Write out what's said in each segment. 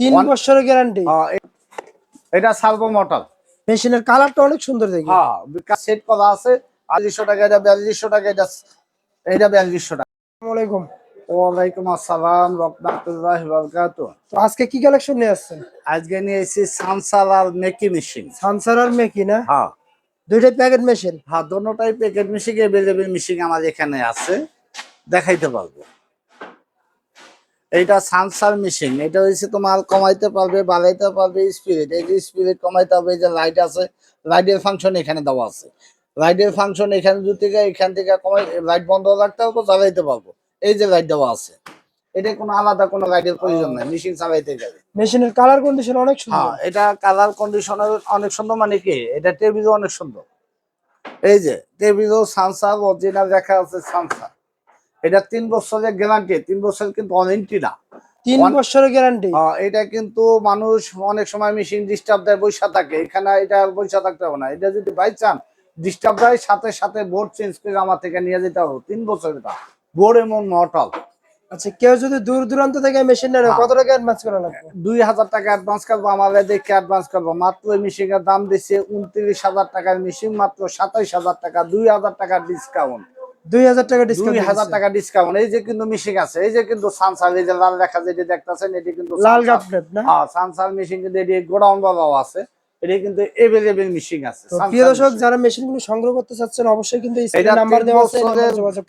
তিন বছরের গ্যারান্টি হ্যাঁ, এটা সার্ভো মোটর মেশিনের কালারটা অনেক সুন্দর দেখি। হ্যাঁ সেট করা আছে। আড়াইশো টাকা এটা বিয়াল্লিশশো টাকা এটা এটা বিয়াল্লিশশো টাকা। আসসালামু আলাইকুম। ওয়ালাইকুম আসসালাম রহমতুল্লাহ বরকাত তো আজকে কি কালেকশন নিয়ে আসছেন? আজকে নিয়ে এসেছি সানসার আর মেকি মেশিন সানসার আর মেকি না? হ্যাঁ। দুইটাই প্যাকেট মেশিন হ্যাঁ দোনোটাই প্যাকেট মিশিং এভেলেবেল মিশিং আমার এখানে আছে। দেখাইতে পারব। এইটা সানসার মেশিন এটা হচ্ছে তোমার কমাইতে পারবে বাড়াইতে পারবে স্পিরিট এই যে স্পিরিট কমাইতে হবে এই যে লাইট আছে লাইটের ফাংশন এখানে দেওয়া আছে। লাইটের ফাংশন এখানে দু থেকে এখান থেকে কমাই লাইট বন্ধ রাখতে হবে জ্বালাইতে পারব। এই যে লাইট দেওয়া আছে। এটা কোনো আলাদা কোনো লাইটের প্রয়োজন নাই মেশিন চালাইতে গেলে। মেশিনের কালার কন্ডিশন অনেক সুন্দর। হ্যাঁ এটা কালার কন্ডিশনার অনেক সুন্দর মানে কি? এটা টেবিলও অনেক সুন্দর। এই যে টেবিলও সানসার অরিজিনাল দেখা আছে সানসার এটা তিন বছরের গ্যারান্টি তিন বছর কিন্তু ওয়ারেন্টি না। তিন বছরের গ্যারান্টি এটা কিন্তু মানুষ অনেক সময় মেশিন ডিস্টার্ব দেয় বৈশা থাকে। এখানে এটা বৈশা থাকতে হবে না। এটা যদি বাই চান ডিস্টার্ব দেয় সাথে সাথে বোর্ড চেঞ্জ করে আমার থেকে নিয়ে যেতে হবে। তিন বছর এটা। বোর্ড এমন মটল আচ্ছা কেউ যদি দূর দূরান্ত থেকে মেশিন নেয় হ্যাঁ। কত টাকা অ্যাডভান্স করা লাগবে? দুই হাজার টাকা অ্যাডভান্স করব আমাদের দেখে অ্যাডভান্স করব। মাত্র এই মেশিন এর দাম দিচ্ছে উনত্রিশ হাজার টাকার মেশিন মাত্র সাতাইশ হাজার টাকা দুই হাজার টাকা ডিসকাউন্ট দুই হাজার টাকা দুই হাজার টাকা ডিসকাউন্ট এই যে কিন্তু মেশিন আছে এই যে কিন্তু সানসার এই যে লাল লেখা যেটি দেখতেছেন এটি কিন্তু লাল গাপলেট না? হ্যাঁ সানসার মেশিন কিন্তু এটি গোডাউন বলাও আছে। এটি কিন্তু এভেলেবেল মেশিন আছে। প্রিয় দর্শক যারা মেশিন সংগ্রহ করতে চাচ্ছেন অবশ্যই কিন্তু নাম্বার দেওয়া আছে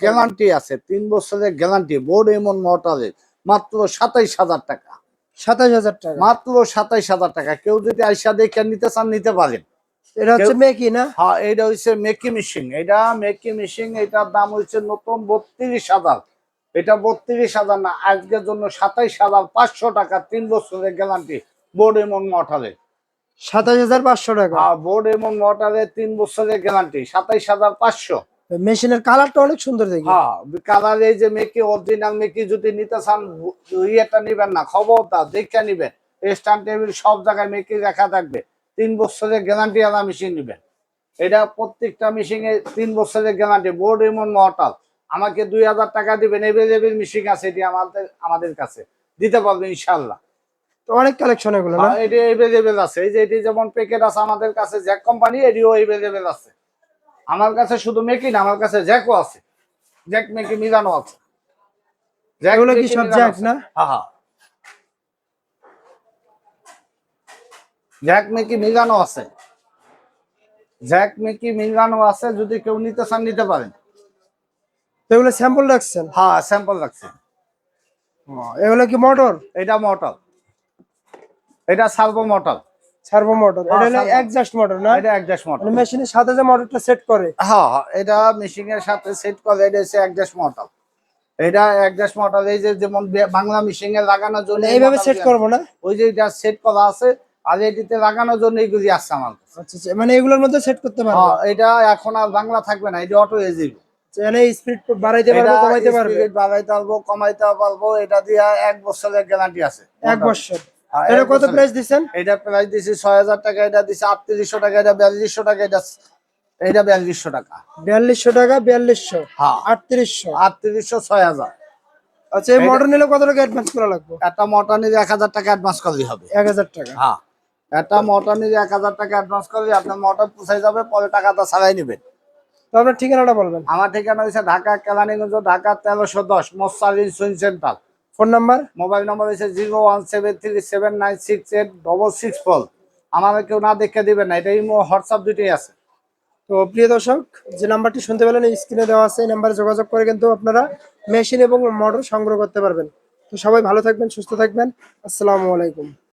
গ্যারান্টি আছে। বছরের গ্যারান্টি বোর্ড এমন মোটরের মাত্র সাতাইশ হাজার টাকা। সাতাশ হাজার টাকা। মাত্র সাতাইশ হাজার টাকা। কেউ যদি আইসা দেখে নিতে চান নিতে পারেন। এটা হচ্ছে মেকি না? হ্যাঁ এটা হচ্ছে মেকি মেশিন এটা মেকি মেশিন এটার দাম হচ্ছে নতুন বত্রিশ হাজার। এটা বত্রিশ হাজার না আজকের জন্য সাতাইশ হাজার পাঁচশো টাকা তিন বছরের গ্যারান্টি বোর্ড এমন মোটরে সাতাশ হাজার পাঁচশো টাকা? হ্যাঁ বোর্ড এমন মোটরে তিন বছরের গ্যারান্টি সাতাইশ হাজার পাঁচশো। মেশিনের কালারটা অনেক সুন্দর দেখি। হ্যাঁ কালার এই যে মেকি অরিজিনাল মেকি যদি নিতে চান ইয়েটা নিবেন না খবরদার দেখে নিবেন। স্ট্যান্ড টেবিল সব জায়গায় মেকি লেখা থাকবে। তিন বছরের গ্যারান্টি আলা মেশিন নিবেন। এটা প্রত্যেকটা মেশিনে তিন বছরের গ্যারান্টি বোর্ড এমন মটাল আমাকে দুই হাজার টাকা দিবেন এভেলেবেল মেশিন আছে এটি আমাদের আমাদের কাছে। দিতে পারবে ইনশাল্লাহ তো অনেক কালেকশন এগুলো না? হ্যাঁ, এটি এভেলেবেল আছে। এই যে এটি যেমন প্যাকেট আছে আমাদের কাছে জ্যাক কোম্পানি এটিও এভেলেবেল আছে। আমার কাছে শুধু মেকি না আমার কাছে জ্যাকও আছে। জ্যাক মেকি মিলানো আছে। জ্যাক এগুলো কি সব জ্যাক। না? হ্যাঁ। হ্যাঁ জ্যাক মেকি মিলানো আছে। জ্যাক মেকি মিলানো আছে যদি কেউ নিতে চান নিতে পারেন। এগুলো স্যাম্পল রাখছেন? হ্যাঁ স্যাম্পল লাগছে এগুলো কি মোটর এটা মোটর এটা সার্ভো মোটর সার্ভো মোটর এটা হ্যাঁ, হলো servo। অ্যাডজাস্ট মোটর না? এটা অ্যাডজাস্ট মোটর মানে মেশিনের সাথে যে মোটরটা সেট করে। হ্যাঁ হ্যাঁ, এটা মেশিন এর সাথে সেট করে এটা হচ্ছে অ্যাডজাস্ট মডেল এটা অ্যাডজাস্ট মডেল এই যে যেমন বাংলা মেশিন লাগানোর জন্য এইভাবে সেট করব না? ওই যে এটা সেট করা আছে আর এটিতে লাগানোর জন্য এইগুলি আসছে আমার আচ্ছা আচ্ছা মানে এগুলোর মধ্যে সেট করতে পারব? হ্যাঁ এটা এখন আর বাংলা থাকবে না এটা অটো এজিবি মানে স্পিড বাড়াইতে পারব কমাইতে পারবে? বাড়াইতে পারব কমাইতে পারব এটা দিয়ে এক বছরের গ্যারান্টি আছে। এক বছর। হ্যাঁ, এটা কত প্রাইস দিচ্ছেন? এটা প্রাইস দিছি ছয় হাজার টাকা এটা দিছি টাকা এটা বিয়াল্লিশশো টাকা এটা এটা বিয়াল্লিশশো টাকা। হ্যাঁ। আচ্ছা এই মোটর নিলে কত টাকা অ্যাডভান্স করা লাগবে? একটা মোটর নিলে এক হাজার টাকা অ্যাডভান্স করলেই হবে। এক হাজার টাকা। হ্যাঁ। একটা মোটর নিলে এক হাজার টাকা অ্যাডভান্স করলে আপনার মোটর পুষাই যাবে পরে টাকাটা ছাড়াই নেবেন। তো আপনার ঠিকানাটা বলবেন? আমার ঠিকানা হচ্ছে ঢাকা কেলানিগঞ্জ ঢাকা তেরোশো দশ মোসালিন সুইন centre. Phone number? Mobile number হচ্ছে zero one seven three seven nine six eight double six four. আমাদের কেউ না দেখে দিবেন না এটা ইমো হোয়াটসঅ্যাপ দুটোই আছে। তো প্রিয় দর্শক যে নাম্বারটি শুনতে পেলেন স্ক্রিনে দেওয়া আছে এই নাম্বারে যোগাযোগ করে কিন্তু আপনারা মেশিন এবং মোটর সংগ্রহ করতে পারবেন। তো সবাই ভালো থাকবেন সুস্থ থাকবেন। আসসালামু আলাইকুম।